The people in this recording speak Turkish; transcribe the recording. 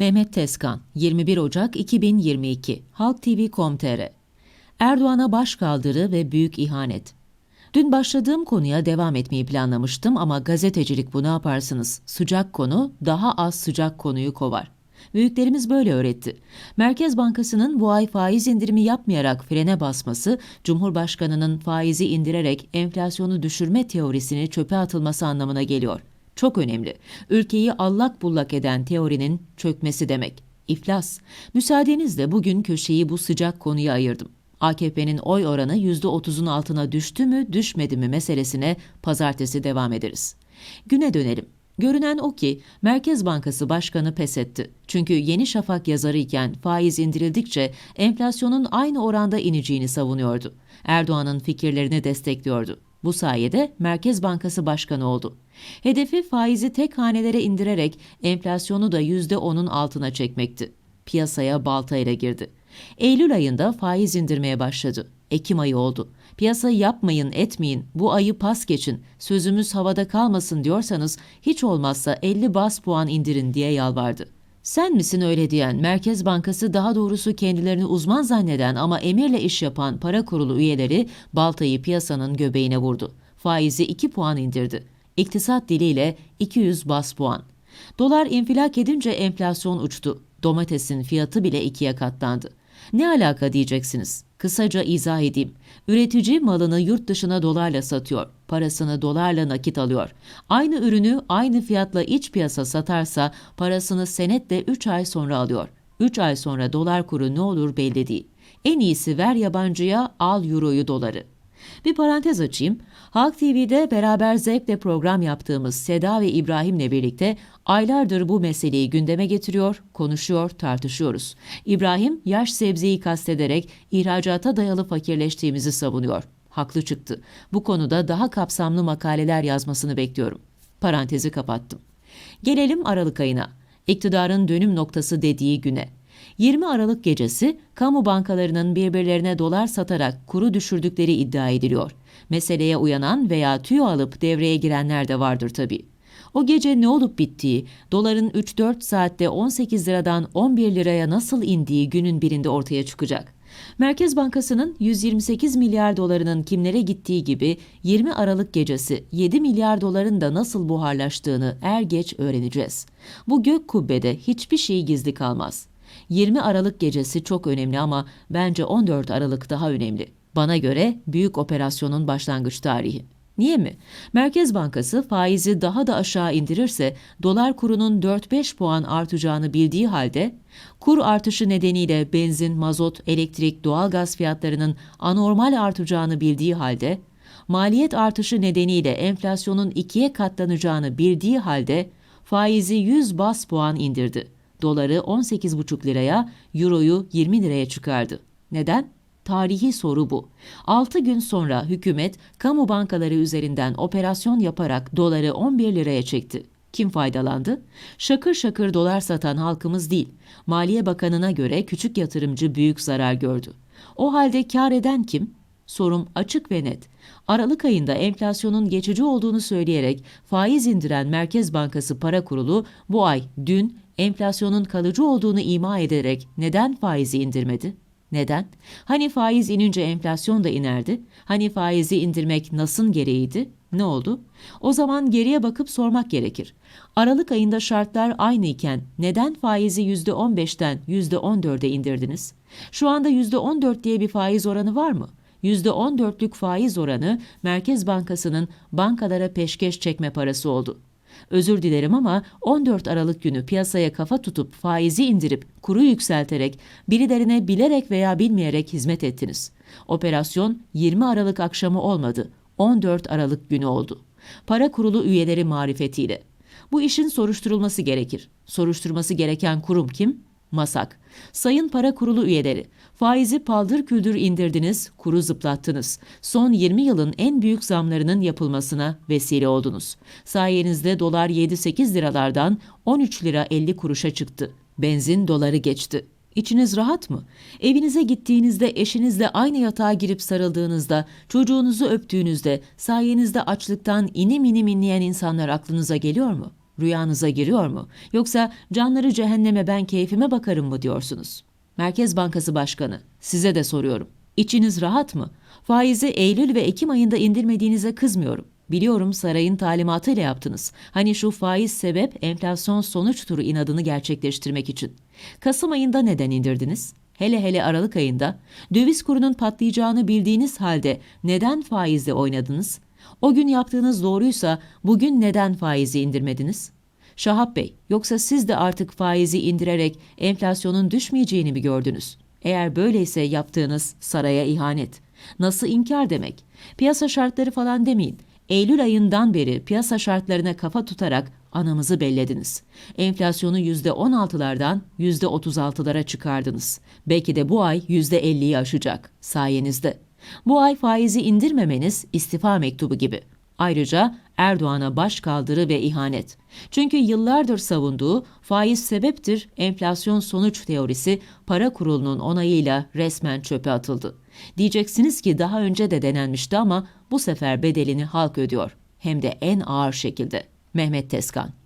Mehmet Tezkan, 21 Ocak 2022, Halk TV.com.tr Erdoğan'a başkaldırı ve büyük ihanet. Dün başladığım konuya devam etmeyi planlamıştım ama gazetecilik bu ne yaparsınız? Sıcak konu daha az sıcak konuyu kovar. Büyüklerimiz böyle öğretti. Merkez Bankası'nın bu ay faiz indirimi yapmayarak frene basması, Cumhurbaşkanı'nın faizi indirerek enflasyonu düşürme teorisini çöpe atılması anlamına geliyor. Çok önemli. Ülkeyi allak bullak eden teorinin çökmesi demek. İflas. Müsaadenizle bugün köşeyi bu sıcak konuya ayırdım. AKP'nin oy oranı %30'un altına düştü mü düşmedi mi meselesine pazartesi devam ederiz. Güne dönelim. Görünen o ki Merkez Bankası Başkanı pes etti. Çünkü Yeni Şafak yazarı iken faiz indirildikçe enflasyonun aynı oranda ineceğini savunuyordu. Erdoğan'ın fikirlerini destekliyordu. Bu sayede Merkez Bankası Başkanı oldu. Hedefi faizi tek hanelere indirerek enflasyonu da %10'un altına çekmekti. Piyasaya baltayla girdi. Eylül ayında faiz indirmeye başladı. Ekim ayı oldu. Piyasayı yapmayın, etmeyin, bu ayı pas geçin, sözümüz havada kalmasın diyorsanız hiç olmazsa 50 bas puan indirin diye yalvardı. Sen misin öyle diyen, Merkez Bankası daha doğrusu kendilerini uzman zanneden ama emirle iş yapan para kurulu üyeleri baltayı piyasanın göbeğine vurdu. Faizi 2 puan indirdi. İktisat diliyle 200 bas puan. Dolar infilak edince enflasyon uçtu. Domatesin fiyatı bile ikiye katlandı. Ne alaka diyeceksiniz? Kısaca izah edeyim. Üretici malını yurt dışına dolarla satıyor. Parasını dolarla nakit alıyor. Aynı ürünü aynı fiyatla iç piyasa satarsa parasını senetle 3 ay sonra alıyor. 3 ay sonra dolar kuru ne olur belli değil. En iyisi ver yabancıya al euroyu doları. Bir parantez açayım. Halk TV'de beraber zevkle program yaptığımız Seda ve İbrahim'le birlikte aylardır bu meseleyi gündeme getiriyor, konuşuyor, tartışıyoruz. İbrahim yaş sebzeyi kastederek ihracata dayalı fakirleştiğimizi savunuyor. Haklı çıktı. Bu konuda daha kapsamlı makaleler yazmasını bekliyorum. Parantezi kapattım. Gelelim Aralık ayına. İktidarın dönüm noktası dediği güne. 20 Aralık gecesi kamu bankalarının birbirlerine dolar satarak kuru düşürdükleri iddia ediliyor. Meseleye uyanan veya tüyo alıp devreye girenler de vardır tabii. O gece ne olup bittiği, doların 3-4 saatte 18 liradan 11 liraya nasıl indiği günün birinde ortaya çıkacak. Merkez Bankası'nın 128 milyar dolarının kimlere gittiği gibi 20 Aralık gecesi 7 milyar doların da nasıl buharlaştığını er geç öğreneceğiz. Bu gök kubbede hiçbir şey gizli kalmaz. 20 Aralık gecesi çok önemli ama bence 14 Aralık daha önemli. Bana göre büyük operasyonun başlangıç tarihi. Niye mi? Merkez Bankası faizi daha da aşağı indirirse dolar kurunun 4-5 puan artacağını bildiği halde kur artışı nedeniyle benzin, mazot, elektrik, doğalgaz fiyatlarının anormal artacağını bildiği halde maliyet artışı nedeniyle enflasyonun ikiye katlanacağını bildiği halde faizi 100 bas puan indirdi. Doları 18,5 liraya, euroyu 20 liraya çıkardı. Neden? Tarihi soru bu. 6 gün sonra hükümet kamu bankaları üzerinden operasyon yaparak doları 11 liraya çekti. Kim faydalandı? Şakır şakır dolar satan halkımız değil. Maliye Bakanı'na göre küçük yatırımcı büyük zarar gördü. O halde kar eden kim? Sorum açık ve net. Aralık ayında enflasyonun geçici olduğunu söyleyerek faiz indiren Merkez Bankası Para Kurulu bu ay dün enflasyonun kalıcı olduğunu ima ederek neden faizi indirmedi? Neden? Hani faiz inince enflasyon da inerdi? Hani faizi indirmek nasın gereğiydi? Ne oldu? O zaman geriye bakıp sormak gerekir. Aralık ayında şartlar aynı iken neden faizi %15'ten %14'e indirdiniz? Şu anda %14 diye bir faiz oranı var mı? %14'lük faiz oranı Merkez Bankası'nın bankalara peşkeş çekme parası oldu. Özür dilerim ama 14 Aralık günü piyasaya kafa tutup faizi indirip kuru yükselterek birilerine bilerek veya bilmeyerek hizmet ettiniz. Operasyon 20 Aralık akşamı olmadı. 14 Aralık günü oldu. Para kurulu üyeleri marifetiyle. Bu işin soruşturulması gerekir. Soruşturması gereken kurum kim? Masak. Sayın Para Kurulu üyeleri, faizi paldır küldür indirdiniz, kuru zıplattınız. Son 20 yılın en büyük zamlarının yapılmasına vesile oldunuz. Sayenizde dolar 7-8 liralardan 13 lira 50 kuruşa çıktı. Benzin doları geçti. İçiniz rahat mı? Evinize gittiğinizde eşinizle aynı yatağa girip sarıldığınızda, çocuğunuzu öptüğünüzde, sayenizde açlıktan inim inim inleyen insanlar aklınıza geliyor mu? Rüyanıza giriyor mu? Yoksa canları cehenneme ben keyfime bakarım mı diyorsunuz? Merkez Bankası Başkanı, size de soruyorum. İçiniz rahat mı? Faizi Eylül ve Ekim ayında indirmediğinize kızmıyorum. Biliyorum sarayın talimatıyla yaptınız. Hani şu faiz sebep enflasyon sonuç turu inadını gerçekleştirmek için. Kasım ayında neden indirdiniz? Hele hele Aralık ayında döviz kurunun patlayacağını bildiğiniz halde neden faizle oynadınız? O gün yaptığınız doğruysa bugün neden faizi indirmediniz? Şahap Bey, yoksa siz de artık faizi indirerek enflasyonun düşmeyeceğini mi gördünüz? Eğer böyleyse yaptığınız saraya ihanet. Nasıl inkar demek? Piyasa şartları falan demeyin. Eylül ayından beri piyasa şartlarına kafa tutarak anamızı bellediniz. Enflasyonu %16'lardan %36'lara çıkardınız. Belki de bu ay %50'yi aşacak sayenizde. Bu ay faizi indirmemeniz istifa mektubu gibi. Ayrıca Erdoğan'a baş kaldırı ve ihanet. Çünkü yıllardır savunduğu faiz sebeptir, enflasyon sonuç teorisi para kurulunun onayıyla resmen çöpe atıldı. Diyeceksiniz ki daha önce de denenmişti ama bu sefer bedelini halk ödüyor. Hem de en ağır şekilde. Mehmet Tezkan